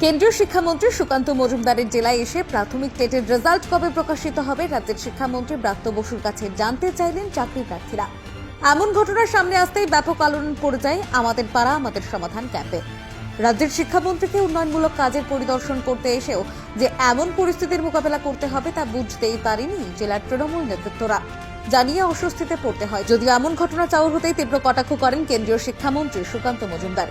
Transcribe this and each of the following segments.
কেন্দ্রীয় শিক্ষামন্ত্রী সুকান্ত মজুমদারের জেলায় এসে প্রাথমিক টেটের রেজাল্ট কবে প্রকাশিত হবে রাজ্যের শিক্ষামন্ত্রী ব্রাত্য বসুর কাছে জানতে চাইলেন চাকরি প্রার্থীরা। এমন ঘটনার সামনে আসতেই ব্যাপক আলোড়ন পড়ে যায় আমাদের পাড়া, আমাদের সমাধান ক্যাম্পে। রাজ্যের শিক্ষামন্ত্রীকে উন্নয়নমূলক কাজের পরিদর্শন করতে এসেও যে এমন পরিস্থিতির মোকাবেলা করতে হবে তা বুঝতেই পারেনি জেলার তৃণমূল নেতৃত্বরা। জানিয়ে অস্বস্তিতে পড়তে হয়। যদিও এমন ঘটনা চাউর হতেই তীব্র কটাক্ষ করেন কেন্দ্রীয় শিক্ষামন্ত্রী সুকান্ত মজুমদার।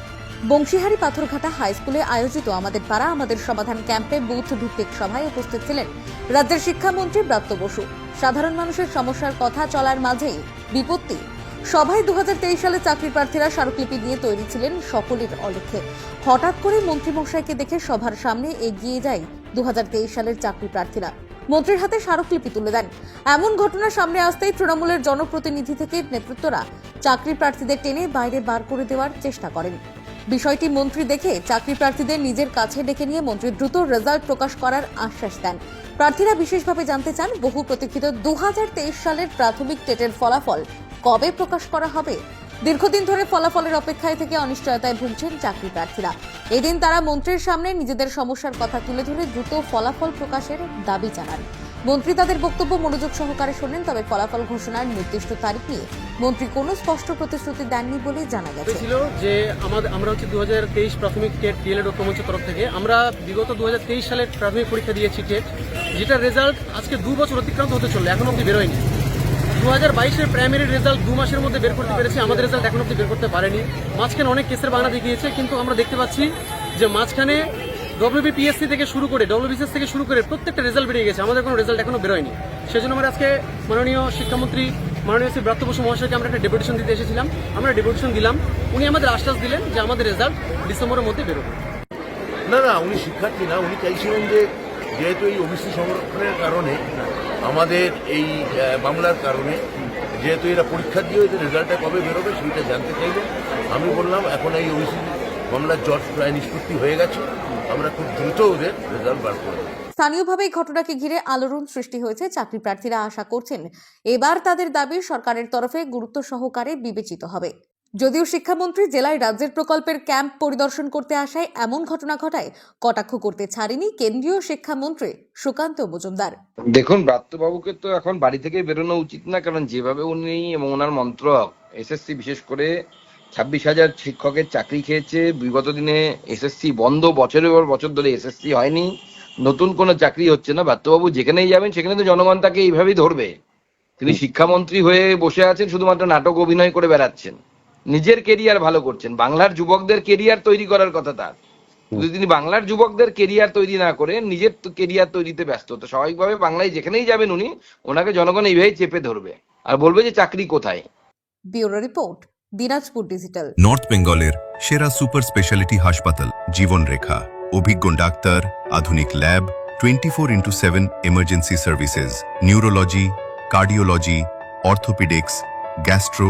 বংশীহারি পাথরঘাটা হাই স্কুলে আয়োজিত আমাদের পাড়া, আমাদের সমাধান ক্যাম্পে বুথ ভিত্তিক সভায় উপস্থিত ছিলেন রাজ্যের শিক্ষামন্ত্রী ব্রাত্য বসু। সাধারণ মানুষের সমস্যার কথা চলার মাঝেই বিপত্তি সভায় দু সালে চাকরি প্রার্থীরা স্মারকলিপি নিয়ে তৈরি ছিলেন সকলের অলেখে। হঠাৎ করে মন্ত্রীমশাইকে দেখে সভার সামনে এগিয়ে যায় দুহাজার তেইশ সালের চাকরি প্রার্থীরা। মন্ত্রীর হাতে স্মারকলিপি তুলে দেন। এমন ঘটনা সামনে আসতেই তৃণমূলের জনপ্রতিনিধি থেকে নেতৃত্বরা চাকরি প্রার্থীদের টেনে বাইরে বার করে দেওয়ার চেষ্টা করেন। বিষয়টি মন্ত্রী দেখে চাকরি প্রার্থীদের নিজের কাছে ডেকে নিয়ে মন্ত্রী দ্রুত রেজাল্ট প্রকাশ করার আশ্বাস দেন। প্রার্থীরা বিশেষভাবে জানতে চান, বহু প্রতীক্ষিত দু হাজার তেইশ সালের প্রাথমিক টেটের ফলাফল কবে প্রকাশ করা হবে? দীর্ঘদিন ধরে ফলাফলের অপেক্ষায় থেকে অনিশ্চয়তায় ভুগছেন চাকরি প্রার্থীরা। এদিন তারা মন্ত্রীর সামনে নিজেদের সমস্যার কথা তুলে ধরে দ্রুত ফলাফল প্রকাশের দাবি জানান। মন্ত্রী তাদের বক্তব্য মনোযোগ সহকারে শোনেন, তবে ফলাফল ঘোষণার নির্দিষ্ট তারিখ নিয়ে মন্ত্রী কোনো স্পষ্ট প্রতিশ্রুতি দেননি বলে জানা গেছে। ছিল যে আমাদের আমরা হচ্ছে দু হাজার তেইশ প্রাথমিক টেট ডিএলএড ঐক্যমঞ্চের তরফ থেকে আমরা বিগত দু হাজার তেইশ সালের প্রাথমিক পরীক্ষা দিয়েছি টেট যেটা রেজাল্ট আজকে দু বছর অতিক্রান্ত হতে চলল, এখন অব্দি বেরোয়নি। দু হাজার বাইশের প্রাইমারি রেজাল্ট দু মাসের মধ্যে বের করতে পেরেছি, আমাদের রেজাল্ট এখন অব্দি বের করতে পারেনি। মাঝখানে অনেক কেসের বাংলা দেখিয়েছে, কিন্তু আমরা দেখতে পাচ্ছি যে মাঝখানে ডব্লিউবিপিএসসি থেকে শুরু করে ডব্লিউবিসিএস থেকে শুরু করে প্রত্যেকটা রেজাল্ট বেরিয়ে গেছে, আমাদের কোনো রেজাল্ট এখনও বেরোয়নি। সেজন্য আমরা আজকে মাননীয় শিক্ষামন্ত্রী, মাননীয় শ্রী ব্রাত্য বসু মহাশয়কে আমরা একটা ডেপুটেশন দিতে এসেছিলাম। আমরা ডেপুটেশন দিলাম। উনি আমাদের আশ্বাস দিলেন যে আমাদের রেজাল্ট ডিসেম্বরের মধ্যে বেরোবে। না না, উনি শিক্ষার্থী না, উনি চাইছিলেন যে যেহেতু এই ওবিসি সংরক্ষণের কারণে, আমাদের এই মামলার কারণে, যেহেতু এরা পরীক্ষা দিয়ে এদের রেজাল্টটা কবে বেরোবে সেইটা জানতে চাইলেন আমি বললাম, এখন এই ওবিসি মামলার জট প্রায় নিষ্পত্তি হয়ে গেছে। আমরা খুব দ্রুত ওদের রেজাল্ট বার করে স্থানীয়ভাবে এই ঘটনাকে ঘিরে আলোড়ন সৃষ্টি হয়েছে, চাকরি প্রার্থীরা আশা করছেন, এবার তাদের দাবি সরকারের তরফে গুরুত্ব সহকারে বিবেচিত হবে। যদিও শিক্ষামন্ত্রী জেলায় রাজ্যের প্রকল্পের ক্যাম্প পরিদর্শন করতে আসায় এমন ঘটনা ঘটায়, কটাক্ষ করতে ছাড়েনি কেন্দ্রীয় শিক্ষামন্ত্রী সুকান্ত মজুমদার। দেখুন, ব্রাত্যবাবুকে তো এখন বাড়ি থেকে বেরোনো উচিত না, কারণ যেভাবে উনি এবং ওনার মন্ত্রক, এসএসসি বিশেষ করে ছাব্বিশ হাজার শিক্ষকের চাকরি খেয়েছে, বিগত দিনে এসএসসি বন্ধ, বছরের পর বছর ধরে এসএসসি হয়নি, নতুন কোনো চাকরি হচ্ছে না। ব্রাত্যবাবু যেখানেই যাবেন, সেখানে তো জনগণ তাকে এইভাবেই ধরবে। তিনি শিক্ষামন্ত্রী হয়ে বসে আছেন, শুধুমাত্র নাটক অভিনয় করে বেড়াচ্ছেন। নিজের কেরিয়ার ভালো করছেন। বাংলার যুবকদের কেরিয়ার তৈরি করার কথা তার। যদি তিনি বাংলার যুবকদের কেরিয়ার তৈরি না করে নিজের কেরিয়ার তৈরিতে ব্যস্ত তো স্বাভাবিকভাবে বাংলায় যেখানেই যাবেন উনি ওনাকে জনগণ এইভাবেই চেপে ধরবে। আর বলবে যে চাকরি কোথায়? Bureau report Dinajpur digital. North বেঙ্গলের সেরা সুপার স্পেশালিটি হাসপাতাল জীবনরেখা অভিজ্ঞ ডাক্তার আধুনিক lab twenty four into seven emergency services neurology cardiology orthopaedics gastro